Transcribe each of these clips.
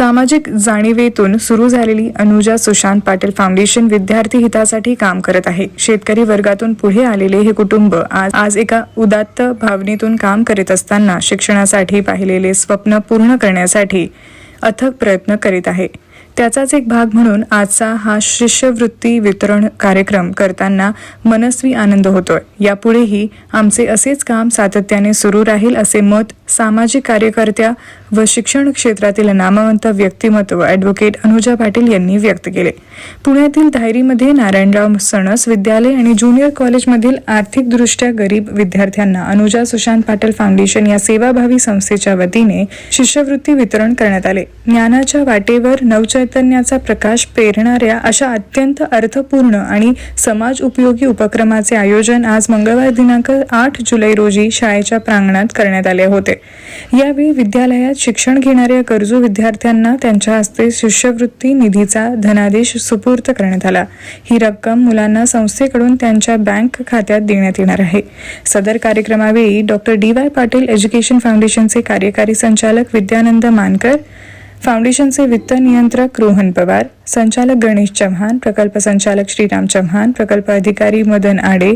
सामाजिक जाणीवेतून सुरू झालेली अनुजा सुशांत पाटील फाउंडेशन विद्यार्थी हितासाठी काम करत आहे. शेतकरी वर्गातून पुढे आलेले हे कुटुंब आज आज एका उदात्त भावनेतून काम करीत असताना शिक्षणासाठी पाहिलेले स्वप्न पूर्ण करण्यासाठी अथक प्रयत्न करीत आहे. त्याचाच एक भाग म्हणून आजचा हा शिष्यवृत्ती वितरण कार्यक्रम करताना मनस्वी आनंद होतोय. यापुढेही आमचे असेच काम सातत्याने सुरू राहील असे मत सामाजिक कार्यकर्त्या व शिक्षण क्षेत्रातील नामवंत व्यक्तिमत्व ॲडव्होकेट अनुजा पाटील यांनी व्यक्त केले. पुण्यातील धायरीमध्ये नारायणराव सणस विद्यालय आणि ज्युनियर कॉलेजमधील आर्थिकदृष्ट्या गरीब विद्यार्थ्यांना अनुजा सुशांत पाटील फाउंडेशन या सेवाभावी संस्थेच्या वतीने शिष्यवृत्ती वितरण करण्यात आले. ज्ञानाच्या वाटेवर नवचैतन्याचा प्रकाश पेरणाऱ्या अशा अत्यंत अर्थपूर्ण आणि समाज उपयोगी उपक्रमाचे आयोजन आज मंगळवार दिनांक आठ जुलै रोजी शाळेच्या प्रांगणात करण्यात आले होते. यावेळी विद्यालयात शिक्षण घेणाऱ्या गरजू विद्यार्थ्यांना त्यांच्या हस्ते शिष्यवृत्ती निधीचा धनादेश सुपूर्त करण्यात आला. ही रक्कम मुलांना संस्थेकडून त्यांच्या बँक खात्यात देण्यात येणार आहे. सदर कार्यक्रमावेळी doctor D Y Patil education फाउंडेशनचे कार्यकारी संचालक विद्यानंद मानकर फाउंडेशनचे वित्त नियंत्रक रोहन पवार संचालक गणेश चव्हाण प्रकल्प संचालक श्रीराम चव्हाण प्रकल्प अधिकारी मदन आडे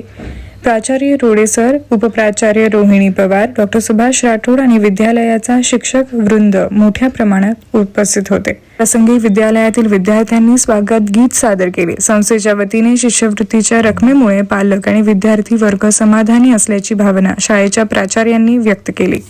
प्राचार्य रोडेसर उपप्राचार्य रोहिणी पवार डॉक्टर सुभाष राठोड आणि विद्यालयाचा शिक्षक वृंद मोठ्या प्रमाणात उपस्थित होते. प्रसंगी विद्यालयातील विद्यार्थ्यांनी स्वागत गीत सादर केले. संस्थेच्या वतीने शिष्यवृत्तीच्या रकमेमुळे पालक आणि विद्यार्थी वर्ग समाधानी असल्याची भावना शाळेच्या प्राचार्यांनी व्यक्त केली.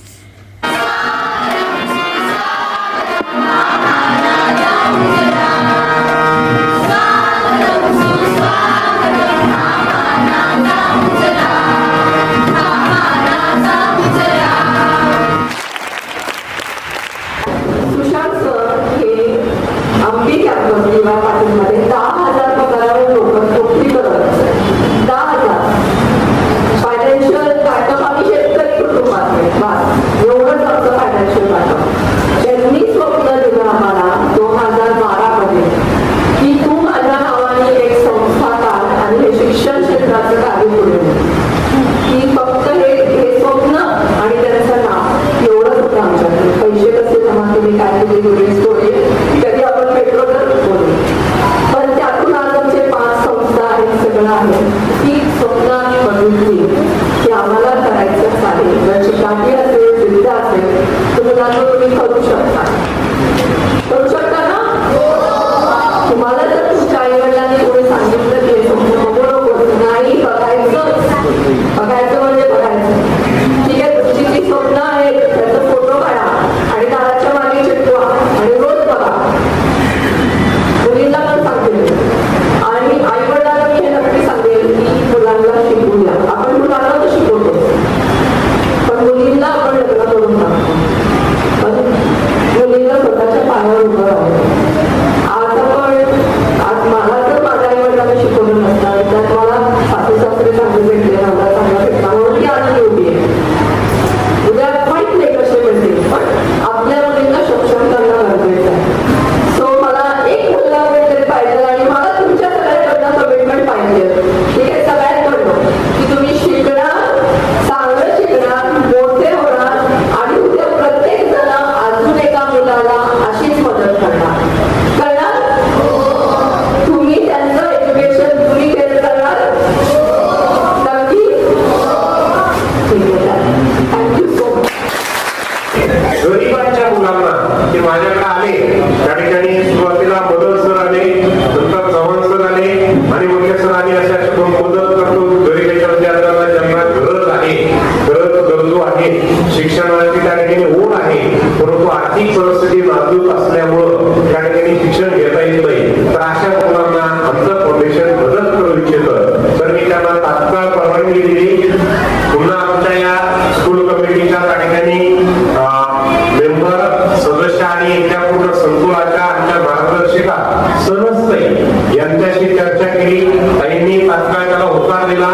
दिला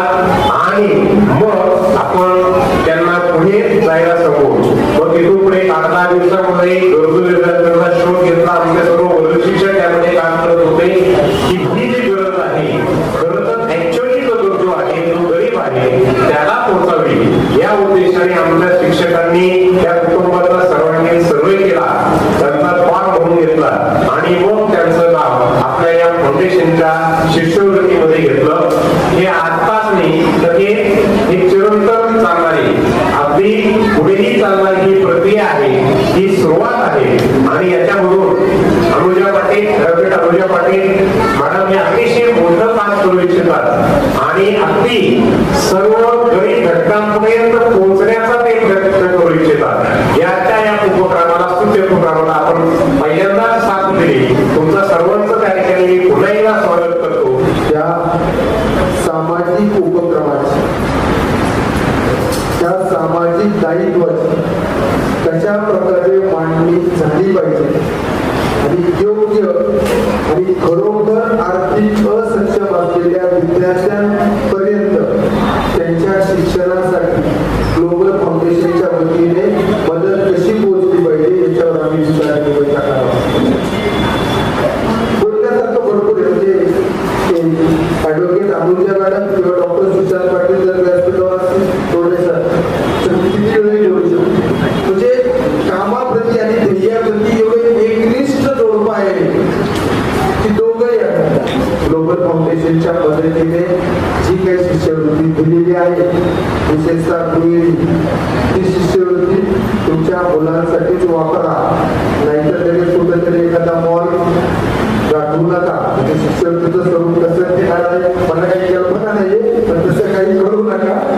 आणि मग आपण त्यांना पुढे जायला सांगू. मग तिथून पुढे आठ दहा दिवसामध्ये गरजू विद्यार्थ्यांचा शोध घेतला. आमचे सर्व वरील शिक्षक त्यामध्ये काम करत होते. की ही जी गरज आहे खरं तर ऍक्च्युअली जो गरजू आहे जो गरीब आहे त्याला पोहोचावी या उद्देशाने आमच्या शिक्षकांनी ही सुरुवात आहे. आणि याच्यामधून अनुजा पाटील रवीट अनुजा पाटील मॅडम या अतिशय मोठं काम करू इच्छितात. आणि अगदी सर्व गरीब घटकांपर्यंत पोहोचण्याचा ते प्रयत्न करू इच्छितात. याच्या या उपक्रमाला स्तुत्य उपक्रमाला आपण पहिल्यांदाच साथ दिली. तुमचा सर्वांच त्या ठिकाणी पुन्हा एकदा स्वागत करतो. त्या सामाजिक उपक्रमाची त्या सामाजिक सामाजिक दायित्व कशा प्रकारे मांडणी झाली पाहिजे? आणि योग्य आणि खरोखर आर्थिक असक्षम असलेल्या विद्यार्थ्यांपर्यंत त्यांच्या शिक्षणासाठी ग्लोबल फाउंडेशनच्या वतीने मदत कशी पोहोचली पाहिजे याच्यावर आम्ही विचार विनिमय टाकणार बोलण्यासारखं भरपूर म्हणजे ऍडव्होकेट अनुजा मॅडम किंवा डॉक्टर सुशांत पाटील पूर्वीच्या पद्धतीने जी काही शिष्यवृत्ती दिलेली आहे विशेषतः दुहेरी ती शिष्यवृत्ती तुमच्या मुलांसाठीच वापरा. नाहीतर त्याने कुठेतरी एखादा मॉल गाठवू नका. म्हणजे शिष्यवृत्तीचं स्वरूप कसं घेणार मला काही कल्पना नाही पण तसं काही करू नका.